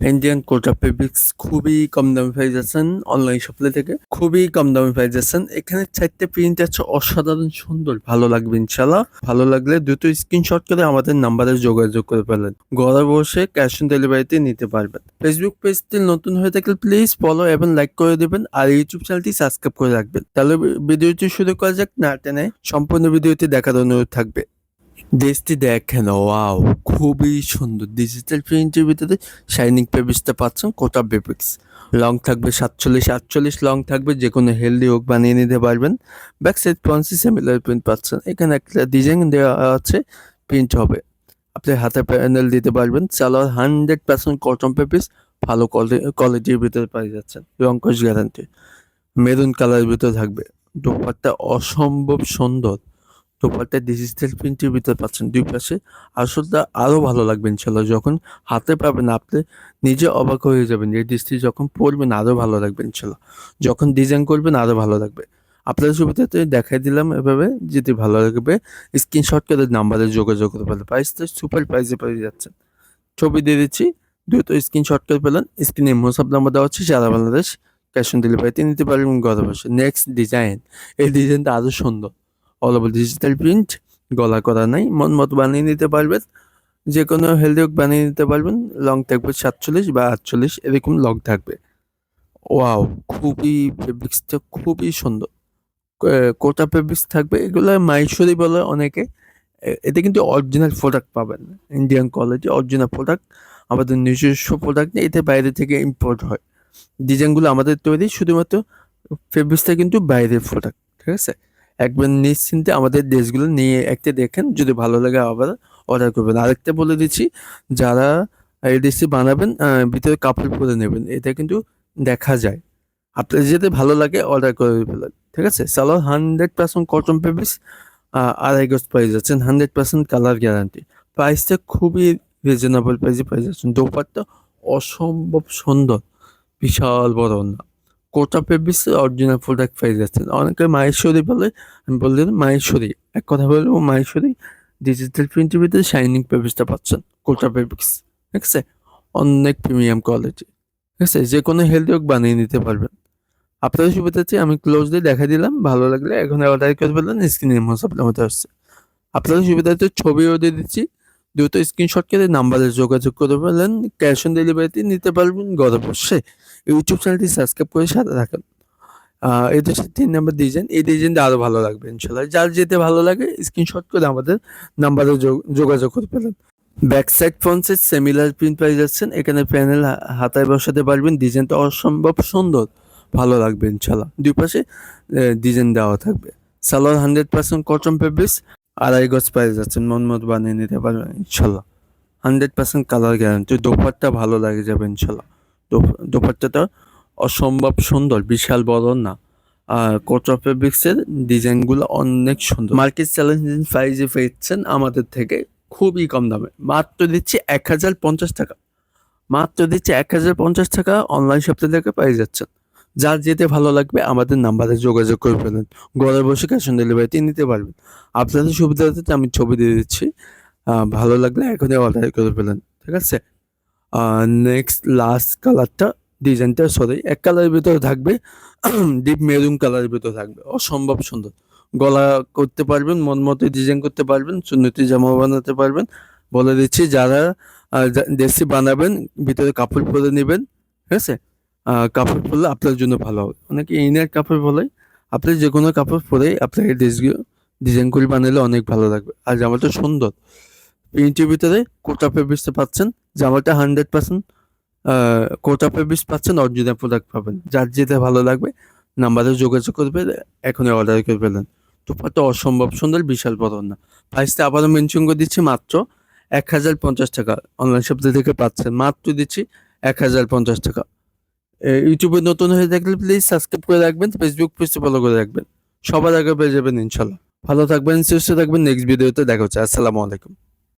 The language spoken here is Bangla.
ইন্ডিয়ান কোটা ফেব্রিক্স খুবই কম দামে পেয়ে যাচ্ছেন অনলাইন শপলে থেকে। খুবই কম দামে পেয়ে যাচ্ছেন। এখানে চারটে প্রিন্ট আছে, অসাধারণ সুন্দর। ভালো লাগবে ইনশাল্লাহ ভালো লাগলে দ্রুত স্ক্রিনশট করে আমাদের নাম্বারে যোগাযোগ করে ফেলেন। ঘরে বসে ক্যাশ অন ডেলিভারিতে নিতে পারবেন। ফেসবুক পেজটি নতুন হয়ে থাকলে প্লিজ ফলো এবং লাইক করে দেবেন আর ইউটিউব চ্যানেলটি সাবস্ক্রাইব করে রাখবেন। তাহলে ভিডিওটি শুরু করা যাক। না টেনে সম্পূর্ণ ভিডিওটি দেখার অনুরোধ থাকবে। ড্রেসটি দেখেন, ওয়াও, খুবই সুন্দর। ডিজিটাল প্রিন্টের ভিতরে শাইনিং পেপিসটা পাচ্ছেন কোটা বেপিক্স লং থাকবে সাতচল্লিশ, আটচল্লিশ লং থাকবে যে কোনো হেলদি হোক বানিয়ে নিতে পারবেন। ব্যাক সাইড পঞ্চি সেমিলার প্রিন্ট পাচ্ছেন। এখানে একটা ডিজাইন দেওয়া আছে প্রিন্ট হবে। আপনি হাতে প্যানেল দিতে পারবেন সালোয়ার হান্ড্রেড পার্সেন্ট কটন পেপিস ভালো কোয়ালিটির ভিতরে পাই যাচ্ছেন রঙ্কশ গ্যারান্টি মেরুন কালারের ভিতরে থাকবে। দোপারটা অসম্ভব সুন্দর। দোপারটা ডিজিটাল প্রিন্টের ভিতরে পাচ্ছেন দুই পাশে। আসলটা আরও ভালো লাগবে ইনশাল্লাহ যখন হাতে পাবেন আপনি নিজে অবাক হয়ে যাবেন এই ডিসটি যখন পরবেন আরও ভালো লাগবে ইনশাল্লাহ যখন ডিজাইন করবেন আরও ভালো লাগবে। আপনার সুবিধাতে দেখাই দিলাম এভাবে যদি ভালো লাগবে স্ক্রিনশট করে নাম্বারে যোগাযোগ করতে পারবেন প্রাইসটা সুপার প্রাইসে পেয়ে যাচ্ছেন। ছবি দিয়ে দিচ্ছি, দ্রুত স্ক্রিনশট করে পেলেন স্ক্রিনে মোসাব নাম্বার দেওয়া হচ্ছে সারা বাংলাদেশ ক্যাশ অন ডেলিভারিতে নিতে পারবেন ঘরে বসে নেক্সট ডিজাইন এই ডিজাইনটা আরও সুন্দর। অল ওভার ডিজিটাল প্রিন্ট গলা করা নাই, মন মতো বানিয়ে নিতে পারবেন যে কোনো হেলদি বানিয়ে নিতে পারবেন লং থাকবে সাতচল্লিশ বা আটচল্লিশ, এরকম লং থাকবে। ওয়াও খুবই ফেব্রিক্সটা খুবই সুন্দর। কোটা ফেব্রিক্স থাকবে, এগুলো মাইসুরি বলে অনেকে এতে কিন্তু অরিজিনাল প্রোডাক্ট পাবেন ইন্ডিয়ান কোয়ালিটি অরিজিনাল প্রোডাক্ট আমাদের নিজস্ব প্রোডাক্ট নেই, এতে বাইরে থেকে ইম্পোর্ট হয়। ডিজাইনগুলো আমাদের তৈরি, শুধুমাত্র ফেব্রিক্সটা কিন্তু বাইরের প্রোডাক্ট ঠিক আছে? একবার নিশ্চিন্তে আমাদের ড্রেসগুলো নিয়ে একটা দেখেন, যদি ভালো লাগে আবার অর্ডার করবেন। আরেকটা বলে দিচ্ছি, যারা এই ড্রেসটি বানাবেন ভিতরে কাপড় পরে নেবেন, এটা কিন্তু দেখা যায়। আপনার যেতে ভালো লাগে অর্ডার করে ফেলেন, ঠিক আছে? সালোয়ার হান্ড্রেড পার্সেন্ট কটন পেপিস আড়াই গজ পেয়ে যাচ্ছেন হান্ড্রেড পার্সেন্ট কালার গ্যারান্টি প্রাইসটা খুবই রিজনেবল প্রাইসে পেয়ে যাচ্ছেন দোপারটা অসম্ভব সুন্দর, বিশাল বড় না। কোটা পেপিস অরিজিনাল প্রোডাক্ট পেয়ে যাচ্ছেন অনেকে মাহেশ্বরী বলে, আমি বললেন মাহেশ্বরী। এক কথা বলব, মাহেশ্বরী ডিজিটাল প্রিন্টের ভিতরে শাইনিং পেপিসটা পাচ্ছেন কোটা পেপিক্স ঠিক আছে? অনেক প্রিমিয়াম কোয়ালিটি ঠিক আছে? যে কোনো হেলদি হোক বানিয়ে নিতে পারবেন। আপনাদের সুবিধাতে আমি ক্লোজলি দেখা দিলাম, ভালো লাগলে এখন অর্ডার করে ফেলবেন স্ক্রিনে আপনার মধ্যে আসছে। আপনাদের সুবিধাতে ছবিও দিয়ে দিচ্ছি, দ্রুত স্ক্রিনশট করে নাম্বারে যোগাযোগ করে ফেলেন ক্যাশ অন ডেলিভারিতে নিতে পারবেন ঘরে বসে ইউটিউব চ্যানেলটি সাবস্ক্রাইব করে সাথে আহ, এটা হচ্ছে তিন নাম্বার ডিজাইন এই ডিজাইনটা আরও ভালো লাগবে ইনশাল্লাহ যার যেতে ভালো লাগে স্ক্রিনশট করে আমাদের নাম্বারে যোগাযোগ করে ফেলেন। Back side front side similar print পেয়ে যাচ্ছেন। এখানে প্যানেল হাতায় বসাতে পারবেন। ডিজাইনটা অসম্ভব সুন্দর। ভালো লাগবে ইনশাল্লাহ দুই পাশে ডিজাইন দেওয়া থাকবে। সালোয়ার হান্ড্রেড পার্সেন্ট কটন পেপিস আড়াই গজ পেয়ে যাচ্ছেন। মন মতো বানিয়ে নিতে পারবেন ইনশাল্লাহ হান্ড্রেড পার্সেন্ট কালার গ্যারান্টি দোপারটা ভালো লাগে যাবে ইনশাল্লাহ দোপাট্টাটা অসম্ভব সুন্দর, বিশাল বড় না। আর কোচ ফেব্রিক্সের ডিজাইনগুলো অনেক সুন্দর। মার্কেট চ্যালেঞ্জিং প্রাইজে পেয়েছেন আমাদের থেকে খুবই কম দামে। মাত্র দিচ্ছি এক হাজার পঞ্চাশ টাকা। মাত্র দিচ্ছি এক হাজার পঞ্চাশ টাকা অনলাইন শপতে থেকে পেয়ে যাচ্ছেন। যার যেতে ভালো লাগবে আমাদের নাম্বারে যোগাযোগ করে ফেলেন। ঘরে বসে ক্যাশ অন ডেলিভারিতে নিতে পারবেন। আপনাদের সুবিধাতে আমি ছবি দিয়ে দিচ্ছি। ভালো লাগলে এখনই অর্ডার করে ফেলেন। ঠিক আছে? নেক্সট লাস্ট কালারটা ডিজাইনটা সরি এক কালারের ভিতরে থাকবে ডিপ মেরুন কালারের ভিতরে থাকবে। অসম্ভব সুন্দর। গলা করতে পারবেন, মন মতো ডিজাইন করতে পারবেন, সুন্নতি জামা বানাতে পারবেন। বলে দিচ্ছি, যারা দেশি বানাবেন, ভিতরে কাপড় পরে নেবেন, ঠিক আছে? কাপড় পরলে আপনার জন্য ভালো হবে। অনেকে ইনার কাপড় বলে, আপনি যে কোনো কাপড় পরে আপনার এই ড্রেসগুলো ডিজাইন করে বানালে অনেক ভালো লাগবে। আর জামাটা সুন্দর। প্রিন্টের ভিতরে কোটা পেপিসটা পাচ্ছেন, জামাটা হান্ড্রেড পার্সেন্ট কোটা পেপিস পাচ্ছেন, অরিজিনাল প্রোডাক্ট পাবেন। যার যেতে ভালো লাগবে, নাম্বারে যোগাযোগ করবে এখনই অর্ডার করে ফেলেন দুপাটা অসম্ভব সুন্দর, বিশাল বড় না। প্রাইসটা আবারও মেনশন করে দিচ্ছি, মাত্র এক হাজার পঞ্চাশ টাকা। অনলাইন শপতে থেকে পাচ্ছেন, মাত্র দিচ্ছি এক হাজার পঞ্চাশ টাকা। ইউটিউবে নতুন হয়ে থাকলে প্লিজ সাবস্ক্রাইব করে রাখবেন ফেসবুক পেজে ফলো করে রাখবেন। সবার আগে পেয়ে যাবেন, ইনশাল্লাহ। ভালো থাকবেন, সুস্থ থাকবেন নেক্সট ভিডিওতে দেখা হচ্ছে। আসসালামু আলাইকুম।